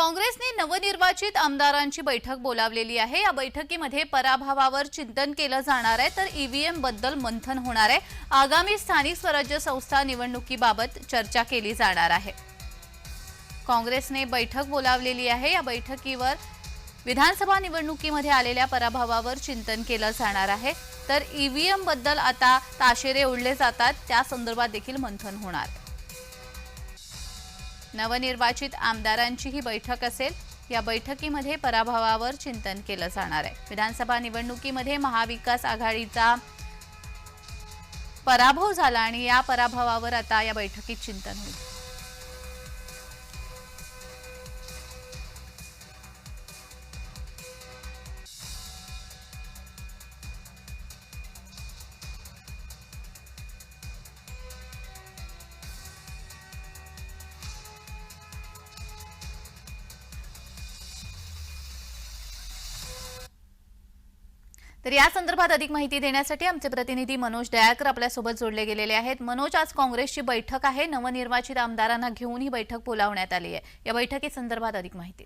काँग्रेसने नवनिर्वाचित आमदारांची बैठक बोलावलेली आहे. या बैठकीमध्ये पराभवावर चिंतन केलं जाणार आहे तर ईव्हीएमबद्दल मंथन होणार आहे. आगामी स्थानिक स्वराज्य संस्था निवडणुकीबाबत चर्चा केली जाणार आहे. काँग्रेसने बैठक बोलावलेली आहे. या बैठकीवर विधानसभा निवडणुकीमध्ये आलेल्या पराभवावर चिंतन केलं जाणार आहे. तर ईव्हीएमबद्दल आता ताशेरे ओढले जातात. त्या संदर्भात देखील मंथन होणार. आहे. नवनिर्वाचित आमदारांची ही बैठक असेल. या बैठकीमध्ये पराभवावर चिंतन केलं जाणार आहे. विधानसभा निवडणुकीमध्ये महाविकास आघाडीचा पराभव झाला आणि या पराभवावर आता या बैठकीत चिंतन होईल. तर या संदर्भात अधिक माहिती देण्यासाठी आमचे प्रतिनिधी मनोज दयाकर आपल्यासोबत जोडले गेलेले आहेत. मनोज आज काँग्रेसची बैठक आहे. नवनिर्वाचित आमदारांना घेऊन ही बैठक बोलावण्यात आली आहे. या बैठकी संदर्भात अधिक माहिती.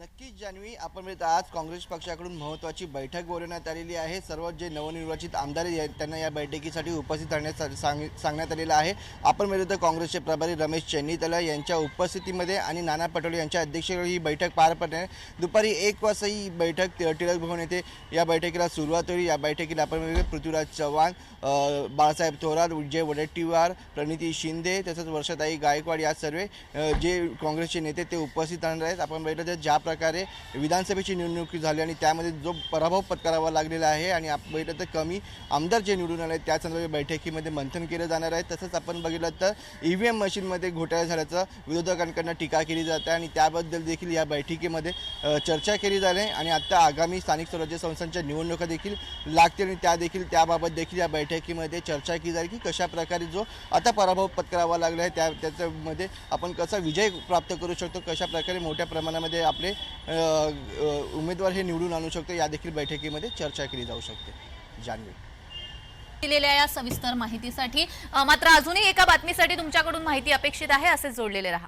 नक्कीच जान्हवी आपण म्हणत आज काँग्रेस पक्षाकडून महत्त्वाची बैठक बोलवण्यात आलेली आहे. सर्व जे नवनिर्वाचित आमदार आहेत त्यांना या बैठकीसाठी उपस्थित राहण्यास सांग सांगण्यात आलेलं आहे. आपण म्हणतो तर काँग्रेसचे प्रभारी रमेश चेन्नीतला यांच्या उपस्थितीमध्ये आणि नाना पटोले यांच्या अध्यक्षतेखाली ही बैठक पार पडणार. आहे. दुपारी एक वाजता ही बैठक टिळक भवन येथे या बैठकीला सुरुवात होईल. या बैठकीला आपण म्हणतो पृथ्वीराज चव्हाण बाळासाहेब थोरात विजय वडेट्टीवार प्रणिती शिंदे तसंच वर्षाताई गायकवाड या सर्व जे काँग्रेसचे नेते ते उपस्थित राहणार आहेत. आपण बघितलं तर ज्या प्रकारे विधानसभेची निवडणूक झाली आणि त्यामध्ये जो पराभव पत्करावा लागलेला आहे आणि आपण बघितलं तर कमी आमदार जे निवडून आले त्या संदर्भात बैठकीमध्ये मंथन केलं जाणार आहे. तसंच आपण बघितलं तर ई व्ही एम मशीनमध्ये घोटाळा झाल्याचं विरोधकांकडनं टीका केली जाते आणि त्याबद्दल देखील या बैठकीमध्ये चर्चा केली जाते आणि आत्ता आगामी स्थानिक स्वराज्य संस्थांच्या निवडणुका देखील लागतील आणि त्या देखील त्याबाबत देखील या बैठकीमध्ये चर्चा केली जाईल की कशा प्रकारे जो आता पराभव पत्करावा लागला आहे त्या त्याच्यामध्ये आपण कसा विजय प्राप्त करू शकतो कशा प्रकारे मोठ्या प्रमाणामध्ये आपले उमेदवार हे निवडून आणू शकतो. या देखील बैठकीमध्ये चर्चा केली जाऊ शकते. जान्हवी. दिलेल्या या सविस्तर माहितीसाठी मात्र अजूनही एका बातमीसाठी तुमच्याकडून माहिती अपेक्षित आहे असे जोडलेले राहा.